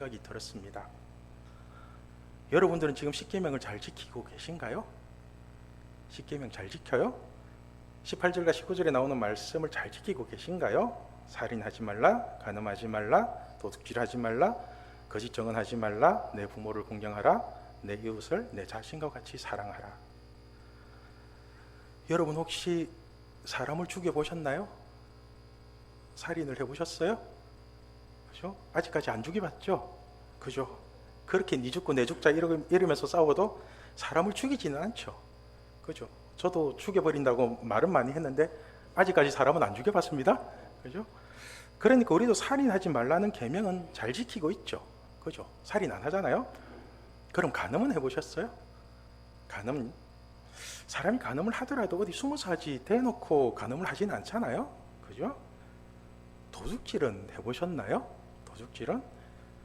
생각이 들었습니다. 여러분들은 지금 십계명을 잘 지키고 계신가요? 십계명 잘 지켜요? 18절과 19절에 나오는 말씀을 잘 지키고 계신가요? 살인하지 말라, 간음하지 말라, 도둑질하지 말라, 거짓 정언하지 말라, 내 부모를 공경하라, 내 이웃을 내 자신과 같이 사랑하라. 여러분 혹시 사람을 죽여 보셨나요? 살인을 해 보셨어요? 그죠? 아직까지 안 죽여봤죠? 그죠? 그렇게 니 죽고 내 죽자 이러- 이러면서 싸워도 사람을 죽이지는 않죠. 그죠? 저도 죽여버린다고 말은 많이 했는데 아직까지 사람은 안 죽여봤습니다. 그죠? 그러니까 우리도 살인하지 말라는 계명은 잘 지키고 있죠. 그죠? 살인 안 하잖아요. 그럼 간음은 해보셨어요? 간음 사람이 간음을 하더라도 어디 숨어서 하지 대놓고 간음을 하지는 않잖아요. 그죠? 도둑질은 해보셨나요? 도둑질은